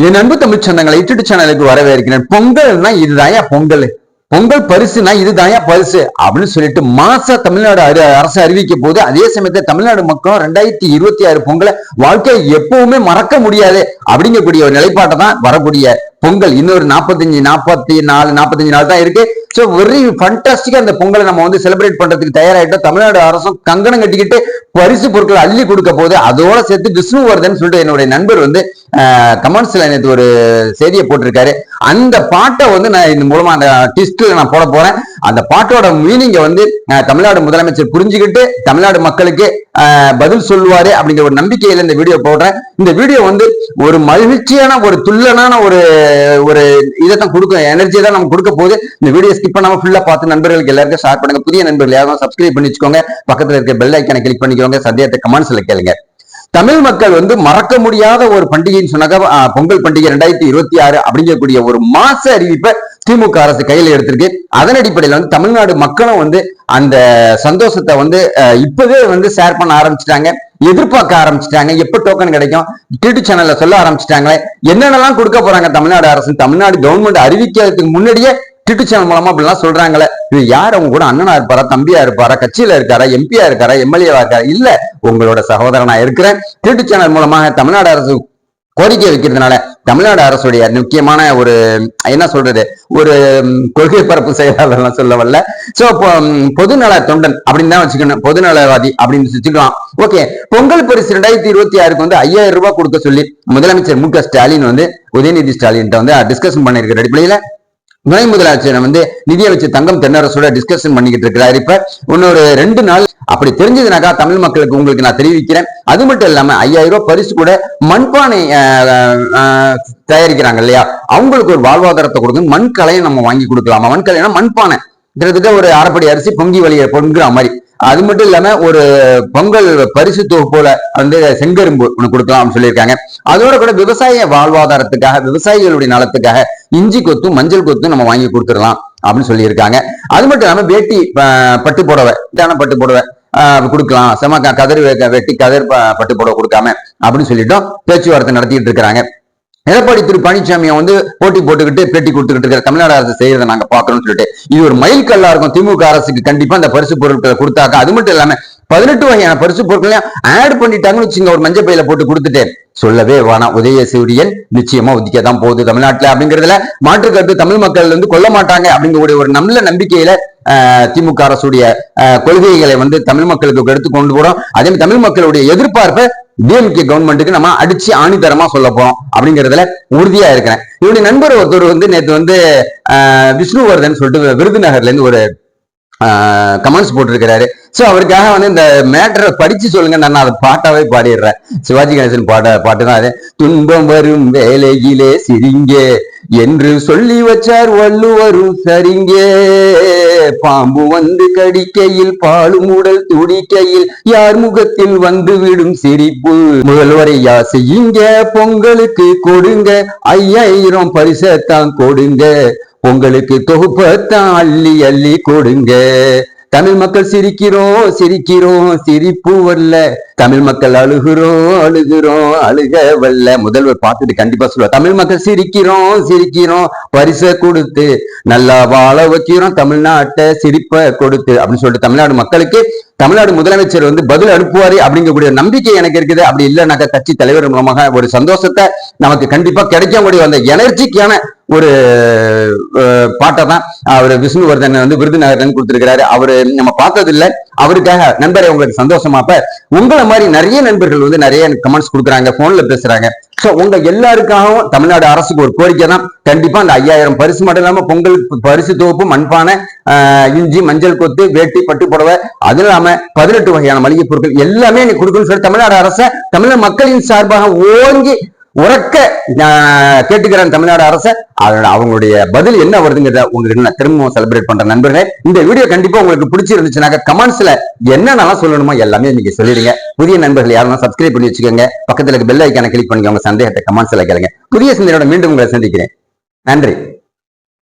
என் அன்பு தமிழ் சொந்தங்களை யூடியூப் சேனலுக்கு வரவேற்கிறேன். பொங்கல்னா இதுதாயா பொங்கல். பொங்கல் பரிசுனா இதுதாயா பரிசு அப்படின்னு சொல்லிட்டு மாச தமிழ்நாடு அரு- அரசு அறிவிக்க போது அதே சமயத்துல தமிழ்நாடு மக்களும் ரெண்டாயிரத்தி இருபத்தி ஆறு பொங்கலை வாழ்க்கையை எப்பவுமே மறக்க முடியாது அப்படிங்கக்கூடிய ஒரு நிலைப்பாட்டை தான் வரக்கூடிய பொங்கல். இன்னொரு நாற்பத்தஞ்சு நாற்பத்தி நாலு நாற்பத்தஞ்சு நாள் தான் இருக்கு. ஸோ வெரி ஃபண்டாஸ்டிக்காக அந்த பொங்கலை நம்ம வந்து செலிப்ரேட் பண்ணுறதுக்கு தயாராகிட்டோம் தமிழ்நாடு அரசும் கங்கணம் கட்டிக்கிட்டு பரிசு பொருட்களை அள்ளி கொடுக்க போது அதோட சேர்த்து விஷ்ணுவர்தன் சொல்லிட்டு என்னுடைய நண்பர் வந்து கமெண்ட்ஸில் நேற்று ஒரு செய்தியை போட்டிருக்காரு. அந்த பாட்டை வந்து நான் இந்த மூலமாக அந்த டிஸ்ட்டில் நான் போட போகிறேன் அந்த பாட்டோட மீனிங்கை வந்து தமிழ்நாடு முதலமைச்சர் புரிஞ்சுக்கிட்டு தமிழ்நாடு மக்களுக்கு பதில் சொல்லுவாரு அப்படிங்கிற ஒரு நம்பிக்கையில இந்த வீடியோ போடுறேன். இந்த வீடியோ வந்து ஒரு மகிழ்ச்சியான ஒரு துள்ளனான ஒரு ஒரு இதை தான் கொடுக்கும் எனர்ஜியை தான் நம்ம கொடுக்க போகுது. இந்த வீடியோ ஸ்கிப் பண்ணாம ஃபுல்லா பார்த்து நண்பர்களுக்கு எல்லாருக்கும் ஷேர் பண்ணுங்க. புதிய நண்பர்கள் யாரும் சப்ஸ்கிரைப் பண்ணி வச்சுக்கோங்க. பக்கத்துல இருக்க பெல் ஐக்கனை கிளிக் பண்ணிக்கோங்க. சத்தியத்தை கமெண்ட்ஸ்ல கேளுங்க. தமிழ் மக்கள் வந்து மறக்க முடியாத ஒரு பண்டிகைன்னு சொன்னாக்க பொங்கல் பண்டிகை ரெண்டாயிரத்தி இருபத்தி ஆறு அப்படிங்கக்கூடிய ஒரு மாச அறிவிப்பை திமுக அரசு கையில் எடுத்திருக்கு. அதன் அடிப்படையில் வந்து தமிழ்நாடு மக்களும் வந்து அந்த சந்தோஷத்தை வந்து அஹ், இப்பவே வந்து ஷேர் பண்ண ஆரம்பிச்சிட்டாங்க எதிர்பார்க்க ஆரம்பிச்சிட்டாங்க. எப்ப டோக்கன் கிடைக்கும்? டிடி சேனல்ல சொல்ல ஆரம்பிச்சிட்டாங்களே. என்னென்னலாம் கொடுக்க போறாங்க தமிழ்நாடு அரசு? தமிழ்நாடு கவர்மெண்ட் அறிவிக்கிறதுக்கு முன்னாடியே டிட்டு சேனல் மூலமா அப்படிலாம் சொல்றாங்களே. இது யார்? அவங்க கூட அண்ணனா இருப்பாரா? தம்பியா இருப்பாரா? கட்சியில இருக்காரா? எம்பியா இருக்காரா? எம்எல்ஏவா இருக்காரா? இல்ல உங்களோட சகோதரனா இருக்கிறேன். டிட்டு சேனல் மூலமாக தமிழ்நாடு அரசு கோரிக்கை வைக்கிறதுனால தமிழ்நாடு அரசுடைய முக்கியமான ஒரு என்ன சொல்றது? ஒரு கொள்கை பரப்பு செயலாளர்லாம் சொல்ல வரல. சோ பொதுநல தொண்டன் அப்படின்னு தான் வச்சுக்கணும். பொதுநலவாதி அப்படின்னு வச்சுக்கலாம். ஓகே பொங்கல் பரிசு ரெண்டாயிரத்தி இருபத்தி ஆறுக்கு வந்து ஐயாயிரம் ரூபாய் கொடுக்க சொல்லி முதலமைச்சர் மு க ஸ்டாலின் வந்து உதயநிதி ஸ்டாலின் வந்து டிஸ்கஷன் பண்ணிருக்கிற அடிப்படையில துணை முதலமைச்சர் வந்து நிதியமைச்சர் தங்கம் தென்னரசோட டிஸ்கஷன் பண்ணிக்கிட்டு இருக்கிறாரு. இப்ப இன்னொரு ரெண்டு நாள் அப்படி தெரிஞ்சதுனாக்கா தமிழ் மக்களுக்கு உங்களுக்கு நான் தெரிவிக்கிறேன். அது மட்டும் இல்லாம ஐயாயிரம் ரூபாய் பரிசு கூட மண்பானை ஆஹ், ஆஹ், தயாரிக்கிறாங்க இல்லையா? அவங்களுக்கு ஒரு வாழ்வாதாரத்தை கொடுத்து மண்கலையை நம்ம வாங்கி கொடுக்கலாமா. மண் கலைனா மண்பானை கிட்டத்தட்ட ஒரு அரைப்படி அரிசி பொங்கி வழியை பொங்குற மாதிரி. அது மட்டும் இல்லாம ஒரு பொங்கல் பரிசு தொகுப்போல வந்து செங்கரும்பு ஒன்று கொடுக்கலாம் சொல்லியிருக்காங்க. அதோட கூட விவசாய வாழ்வாதாரத்துக்காக விவசாயிகளுடைய நலத்துக்காக இஞ்சி கொத்தும் மஞ்சள் கொத்தும் நம்ம வாங்கி கொடுத்துடலாம் அப்படின்னு சொல்லியிருக்காங்க. அது மட்டும் இல்லாம வேட்டி பட்டு புடவை இதான பட்டு புடவை கொடுக்கலாம். செம க- கதிர் வெட்டி கதிர் பட்டு புடவை கொடுக்காம அப்படின்னு சொல்லிட்டோம் பேச்சுவார்த்தை நடத்திட்டு இருக்கிறாங்க. எடப்பாடி திரு பழனிசாமியை வந்து போட்டி போட்டுக்கிட்டு பேட்டி கொடுத்துக்கிட்டு இருக்கிற தமிழ்நாடு அரசு செய்யறதை நாங்க பாக்குறோம்னு சொல்லிட்டு. இது ஒரு மயில் கல்லா இருக்கும். திமுக அரசுக்கு கண்டிப்பா அந்த பரிசு பொருட்களை கொடுத்தாக்க அது மட்டும் இல்லாம பதினெட்டு வகையான பரிசு பொருட்களையும் ஆட் பண்ணிட்டாங்கன்னு வச்சுங்க ஒரு மஞ்சள் பையில போட்டு கொடுத்துட்டு. சொல்லவே வேணாம். உதயசூரியன் நிச்சயமா உதிக்க தான் போகுது தமிழ்நாட்டுல அப்படிங்கறதுல மாற்று கருத்து தமிழ் மக்கள் வந்து கொல்ல மாட்டாங்க அப்படிங்கக்கூடிய ஒரு நல்ல நம்பிக்கையில திமுக அரசுடைய கொள்கைகளை வந்து தமிழ் மக்களுக்கு எடுத்து கொண்டு போறோம். அதே மாதிரி தமிழ் மக்களுடைய எதிர்பார்ப்பை டிஎம்கே கவர்மெண்ட்டுக்கு நம்ம அடிச்சு ஆணித்தரமா சொல்ல போறோம் அப்படிங்கறதுல உறுதியா இருக்கிறேன். இவருடைய நண்பர் ஒருத்தர் வந்து நேத்து வந்து ஆஹ், விஷ்ணுவர்தன் சொல்லிட்டு விருதுநகர்ல இருந்து ஒரு கமெண்ட்ஸ் போட்டிருக்கிறாரு. சோ அவருக்காக வந்து இந்த மேட்டரை படிச்சு சொல்லுங்க நான் அதை பாட்டாவே பாடிடுறேன். சிவாஜி கணேசன் பாட பாட்டு தான் அது துன்பம் வரும் வேலையிலே சிரிங்க என்று சொல்லி வச்சார் வள்ளுவரும் சரிங்க. பாம்பு வந்து கடிக்கையில் பாலும் உடல் துடிக்கையில் யார் முகத்தில் வந்து விடும் சிரிப்பு? முதல்வரை யா செய்யுங்க பொங்கலுக்கு கொடுங்க ஐயாயிரம் பரிசத்தான் கொடுங்க. பொங்கலுக்கு தொகுப்பத்தான் அள்ளி அள்ளி கொடுங்க. தமிழ் மக்கள் சிரிக்கிறோம் சிரிக்கிறோம் சிரிப்பு வரல. தமிழ் மக்கள் அழுகுறோம் அழுகுறோம் அழுக வல்ல முதல்வர் பார்த்துட்டு கண்டிப்பா சொல்லுவார். தமிழ் மக்கள் சிரிக்கிறோம் சிரிக்கிறோம். பரிசை கொடுத்து நல்லா வாழ வைக்கிறோம். தமிழ்நாட்டை சிரிப்பை கொடுத்து அப்படின்னு சொல்லிட்டு தமிழ்நாடு மக்களுக்கு தமிழ்நாடு முதலமைச்சர் வந்து பதில் அனுப்புவாரு அப்படிங்கக்கூடிய நம்பிக்கை எனக்கு இருக்குது. அப்படி இல்லைனாக்கா கட்சி தலைவர் மூலமாக ஒரு சந்தோஷத்தை நமக்கு கண்டிப்பா முடியும். அந்த எனர்ஜிக்கான ஒரு பாட்டை தான் அவர் விஷ்ணுவர்தன் வந்து விருதுநகர்ல கொடுத்திருக்கிறாரு. அவரு நம்ம பார்த்தது அவருக்காக நண்பரை உங்களுக்கு சந்தோஷமாப்ப உங்களை மாதிரி நிறைய நண்பர்கள் வந்து நிறைய கமெண்ட்ஸ் கொடுக்குறாங்க போன்ல பேசுறாங்க. ஸோ உங்க எல்லாருக்காகவும் தமிழ்நாடு அரசுக்கு ஒரு கோரிக்கை தான். கண்டிப்பா அந்த ஐயாயிரம் பரிசு மட்டும் இல்லாம பொங்கல் பரிசு தொகுப்பு மண்பானை இஞ்சி மஞ்சள் கொத்து வேட்டி பட்டு புடவை அது இல்லாம பதினெட்டு வகையான மளிகை பொருட்கள் எல்லாமே நீ கொடுக்கணும்னு சொல்லி தமிழ்நாடு அரசை தமிழக மக்களின் சார்பாக ஓங்கி உறக்க நான் கேட்டுக்கிறேன் தமிழ்நாடு அரசு. அதோட அவங்களுடைய பதில் என்ன வருதுங்கிறத உங்களுக்கு நான் திரும்பவும் செலிப்ரேட் பண்ற நண்பர்களே இந்த வீடியோ கண்டிப்பா உங்களுக்கு பிடிச்சிருந்துச்சுனாக்க கமெண்ட்ஸ்ல என்னென்னலாம் சொல்லணுமோ எல்லாமே நீங்க சொல்லிடுங்க. புதிய நண்பர்கள் யாரும் சப்ஸ்கிரைப் பண்ணி வச்சுக்கோங்க. பக்கத்துல பெல் ஐக்கான கிளிக் பண்ணிக்கோங்க. சந்தேகத்தை கமெண்ட்ஸ்ல கேளுங்க. புதிய சிந்தனையோட மீண்டும் உங்களை சந்திக்கிறேன். நன்றி.